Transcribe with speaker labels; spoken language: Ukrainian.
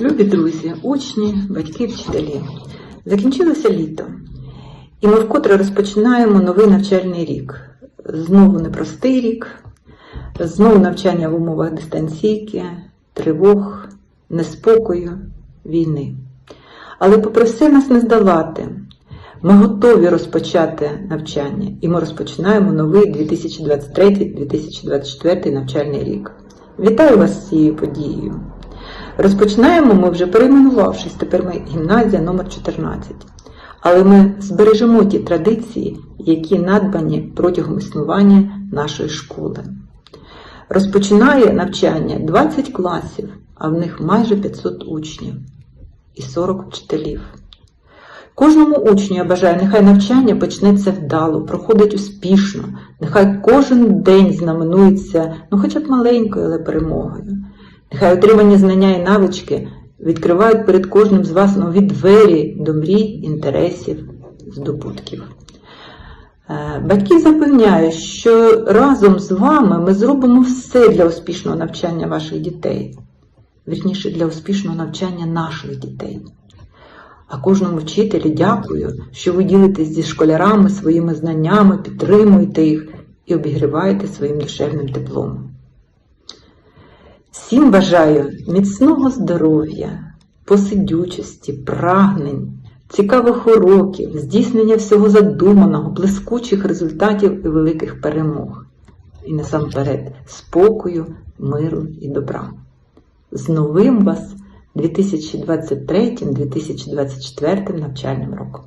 Speaker 1: Любі друзі, учні, батьки, вчителі. Закінчилося літо, і ми вкотре розпочинаємо новий навчальний рік. Знову непростий рік, знову навчання в умовах дистанційки, тривог, неспокою, війни. Але попри все нас не здолати. Ми готові розпочати навчання, і ми розпочинаємо новий 2023-2024 навчальний рік. Вітаю вас з цією подією! Розпочинаємо ми вже перейменувавшись, тепер ми гімназія номер 14 Але ми збережемо ті традиції, які надбані протягом існування нашої школи. Розпочинає навчання 20 класів, а в них майже 500 учнів і 40 вчителів. Кожному учню я бажаю, нехай навчання почнеться вдало, проходить успішно, нехай кожен день знаменується, ну хоча б маленькою, але перемогою. Нехай отримані знання і навички відкривають перед кожним з вас нові двері до мрій, інтересів, здобутків. Е, Батьків запевняю, що разом з вами ми зробимо все для успішного навчання ваших дітей, вірніше для успішного навчання наших дітей. А кожному вчителю дякую, що ви ділитесь зі школярами своїми знаннями, підтримуєте їх і обігріваєте своїм душевним теплом. Всім бажаю міцного здоров'я, посидючості, прагнень, цікавих уроків, здійснення всього задуманого, блискучих результатів і великих перемог. І насамперед спокою, миру і добра. З новим вас 2023-2024 навчальним роком.